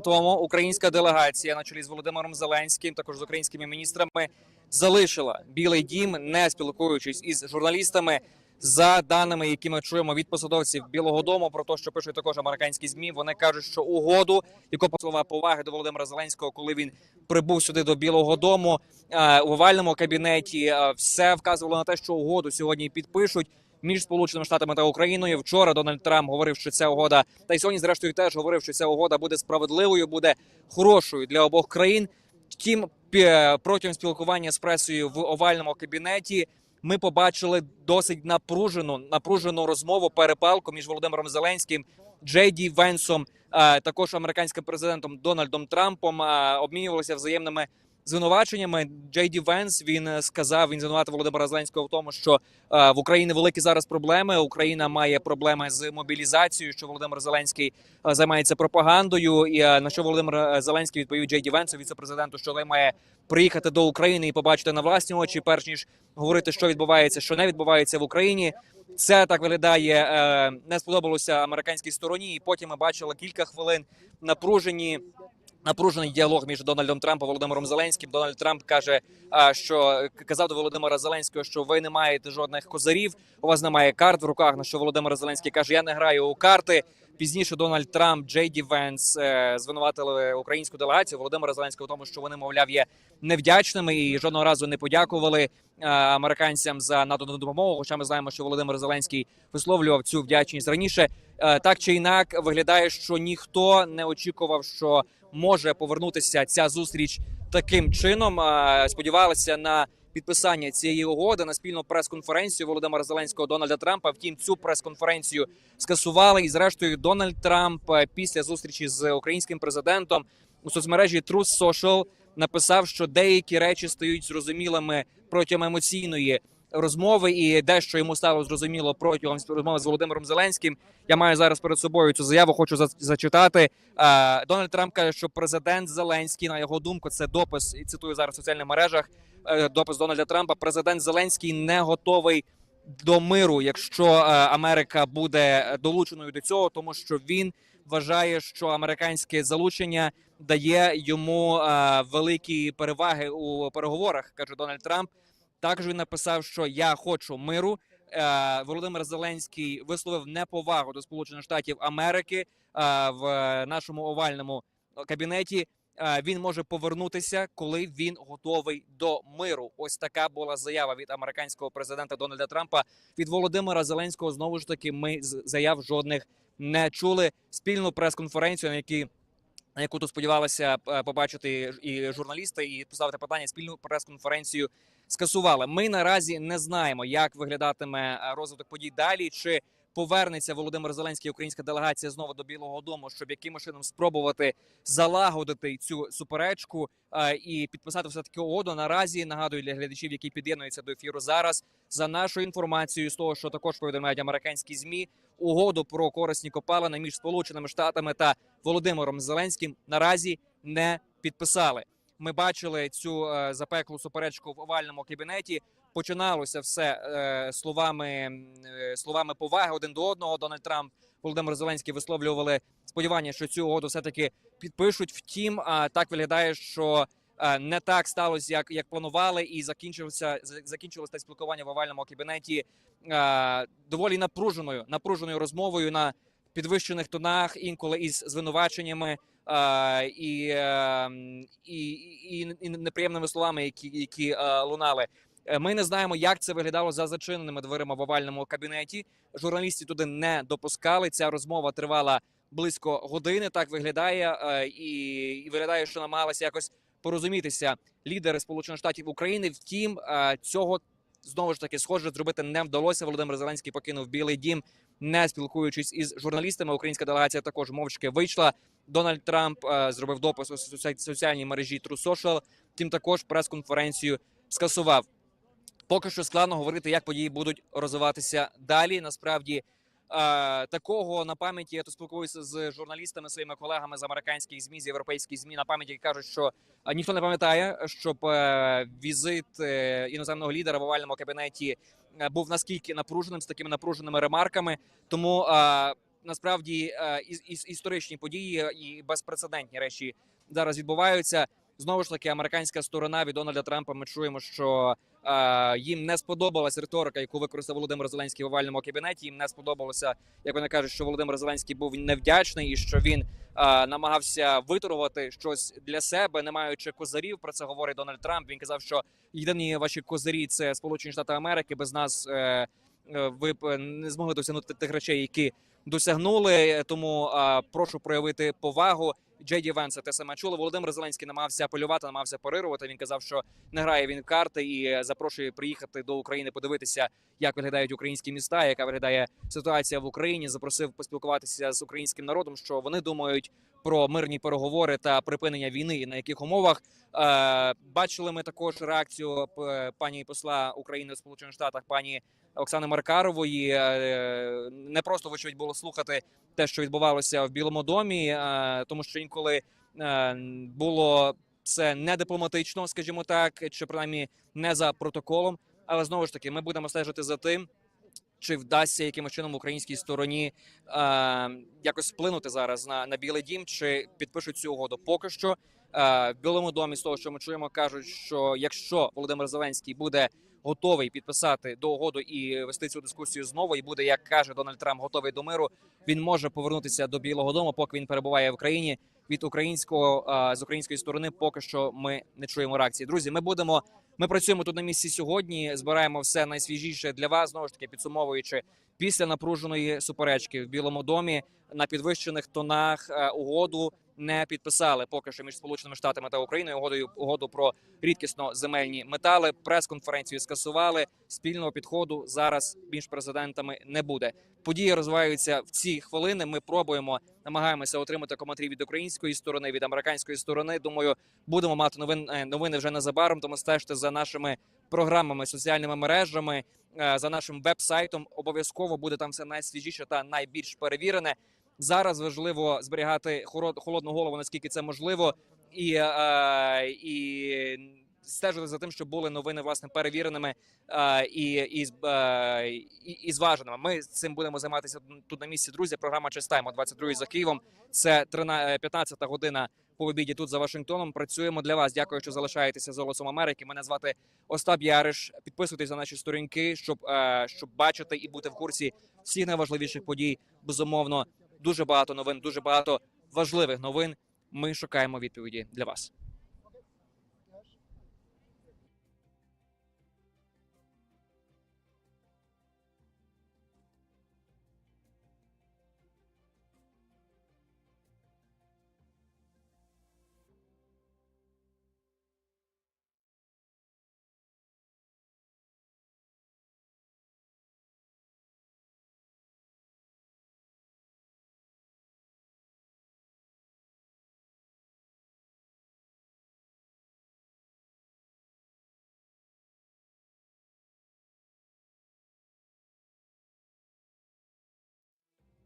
тому українська делегація на чолі з Володимиром Зеленським, також з українськими міністрами, залишила Білий Дім, не спілкуючись із журналістами. За даними, які ми чуємо від посадовців Білого Дому, про те, що пишуть також американські змі, вони кажуть, що угоду, яку слова поваги до Володимира Зеленського, коли він прибув сюди до Білого Дому е, у овальному кабінеті, е, все вказувало на те, що угоду сьогодні підпишуть між Сполученими Штатами та Україною. Вчора Дональд Трамп говорив, що ця угода, та й сьогодні, зрештою, теж говорив, що ця угода буде справедливою, буде хорошою для обох країн. Втім, протягом спілкування з пресою в овальному кабінеті ми побачили досить напружену напружену розмову перепалку між Володимиром Зеленським, Джей Ді Венсом, також американським президентом Дональдом Трампом обмінювалися взаємними звинуваченнями. Джей Ді Венс він е, сказав, він звинуватив Володимира Зеленського в тому, що е, в Україні великі зараз проблеми. Україна має проблеми з мобілізацією. Що Володимир Зеленський е, займається пропагандою. І на що Володимир Зеленський відповів Джей Ді Венсу, віце-президенту, що має приїхати до України і побачити на власні очі, перш ніж говорити, що відбувається, що не відбувається в Україні. Це так виглядає. Не сподобалося американській стороні. І потім ми бачили кілька хвилин напружені. Напружений діалог між Дональдом Трампом і Володимиром Зеленським. Дональд Трамп каже, що казав до Володимира Зеленського, що ви не маєте жодних козирів, у вас немає карт в руках. На що Володимир Зеленський каже: Я не граю у карти. Пізніше Дональд Трамп, Джей Ді Венс е, звинуватили українську делегацію Володимира Зеленського в тому, що вони, мовляв, є невдячними і жодного разу не подякували е, американцям за надану допомогу. Хоча ми знаємо, що Володимир Зеленський висловлював цю вдячність раніше. Е, Так чи інак, виглядає, що ніхто не очікував, що може повернутися ця зустріч таким чином. Сподівалися на підписання цієї угоди на спільну прес-конференцію Володимира Зеленського Дональда Трампа. Втім, цю прес-конференцію скасували. І зрештою, Дональд Трамп е, після зустрічі з українським президентом у соцмережі Truth Social написав, що деякі речі стають зрозумілими протягом емоційної розмови, і дещо йому стало зрозуміло протягом розмови з Володимиром Зеленським. Я маю зараз перед собою цю заяву. Хочу за- зачитати. Е, Дональд Трамп каже, що президент Зеленський, на його думку, це допис і цитую зараз в соціальних мережах. е, Допис Дональда Трампа. Президент Зеленський не готовий до миру, якщо е, Америка буде долученою до цього, тому що він вважає, що американське залучення дає йому е, великі переваги у переговорах. каже Дональд Трамп. Також він написав, що я хочу миру. Е, Володимир Зеленський висловив неповагу до Сполучених Штатів Америки е, в нашому овальному кабінеті. Е, Він може повернутися, коли він готовий до миру. Ось така була заява від американського президента Дональда Трампа. Від Володимира Зеленського знову ж таки ми заяв жодних не чули. Спільну прес-конференцію, на якій яку тут сподівалися е, побачити і журналісти, і поставити питання спільну прес-конференцію скасували. Ми наразі не знаємо, як виглядатиме е, розвиток подій далі. Чи повернеться Володимир Зеленський, українська делегація знову до Білого Дому, щоб якимось чином спробувати залагодити цю суперечку е, і підписати все таки угоду. Наразі нагадую для глядачів, які під'єднуються до ефіру зараз. За нашою інформацією, з того, що також повідомляють американські змі, угоду про корисні копалини між Сполученими Штатами та Володимиром Зеленським наразі не підписали. Ми бачили цю е, запеклу суперечку в овальному кабінеті. Починалося все е, словами е, словами поваги один до одного. Дональд Трамп, Володимир Зеленський висловлювали сподівання, що цю угоду все таки підпишуть. Втім, а так виглядає, що е, не так сталося, як, як планували, і закінчився закінчилося те спілкування в овальному кабінеті доволі напруженою напруженою розмовою на підвищених тонах, інколи із звинуваченнями і, і, і, і неприємними словами, які, які лунали. Е, Ми не знаємо, як це виглядало за зачиненими дверима в овальному кабінеті. Журналістів туди не допускали. Ця розмова тривала близько години. Так виглядає, е, і, виглядає, що намагалися якось порозумітися лідери Сполучених Штатів України. Втім, е, цього знову ж таки схоже зробити не вдалося. Володимир Зеленський покинув Білий Дім, не спілкуючись із журналістами. Українська делегація також мовчки вийшла. Дональд Трамп зробив допис у соці- соціальній мережі True Social, Втім, також прес-конференцію скасував. Поки що складно говорити, як події будуть розвиватися далі. Насправді е, такого на пам'яті я тут спілкуюся з журналістами, своїми колегами з американських змі, з європейських змі на пам'яті кажуть, що е, ніхто не пам'ятає, щоб е, візит іноземного лідера в овальному кабінеті був наскільки напруженим з такими напруженими ремарками. Тому насправді іс- історичні події і безпрецедентні речі зараз відбуваються. Знову ж таки, американська сторона від Дональда Трампа. Ми чуємо, що е, їм не сподобалась риторика, яку використав Володимир Зеленський в овальному кабінеті. Їм не сподобалося, як вони кажуть, що Володимир Зеленський був невдячний і що він е, намагався виторгувати щось для себе, не маючи козарів. Про це говорить Дональд Трамп. Він казав, що єдині ваші козарі це Сполучені Штати Америки. Без нас е, е, ви б не змогли досягнути тих речей, які досягнули. Тому е, прошу проявити повагу. Джейді Венса те саме чули. Володимир Зеленський намагався апелювати, намагався парирувати. Він казав, що не грає він в карти і е, запрошує приїхати до України, подивитися, як виглядають українські міста, яка виглядає ситуація в Україні. Запросив поспілкуватися з українським народом, що вони думають про мирні переговори та припинення війни і на яких умовах. Е, бачили ми також реакцію пані посла України в Сполучених Штатах, пані Оксани Маркарової. Е, не просто вочевидь було слухати те, що відбувалося в Білому домі, е, тому що інколи е, було це не дипломатично, скажімо так, чи принаймні не за протоколом. Але знову ж таки, ми будемо стежити за тим, чи вдасться якимось чином українській стороні е, якось вплинути зараз на, на Білий Дім, чи підпишуть цю угоду. Поки що в Білому домі, з того, що ми чуємо, кажуть, що якщо Володимир Зеленський буде готовий підписати до угоду і вести цю дискусію знову, і буде, як каже Дональд Трамп, готовий до миру, він може повернутися до Білого Дому, поки він перебуває в країні. Від українського з української сторони поки що ми не чуємо реакції. Друзі, ми будемо. Ми працюємо тут на місці сьогодні. Збираємо все найсвіжіше для вас. Знову ж таки, підсумовуючи після напруженої суперечки в Білому домі на підвищених тонах угоду не підписали поки що між сполученими штатами та Україною. Угодою угоду про рідкісно земельні метали. Прес-конференцію скасували. Спільного підходу зараз між президентами не буде. Події розвиваються в ці хвилини. Ми пробуємо, намагаємося отримати коментарі від української сторони, від американської сторони. Думаю, будемо мати новин е, новини вже незабаром. Тому стежте за нашими програмами, соціальними мережами, е, за нашим веб-сайтом. Обов'язково буде там все найсвіжіше та найбільш перевірене. Зараз важливо зберігати холодну голову, наскільки це можливо, і, е, і стежити за тим, щоб були новини власне перевіреними е, і, і, е, і, і зваженими. Ми цим будемо займатися тут на місці. Друзі, програма «Чистаймо» 22 за Києвом. Це 13, 15 година по обіді тут за Вашингтоном. Працюємо для вас. Дякую, що залишаєтеся з голосом Америки. Мене звати Остап Яриш. Підписуйтесь на наші сторінки, щоб, щоб бачити і бути в курсі всіх найважливіших подій. Безумовно, дуже багато новин, дуже багато важливих новин. Ми шукаємо відповіді для вас.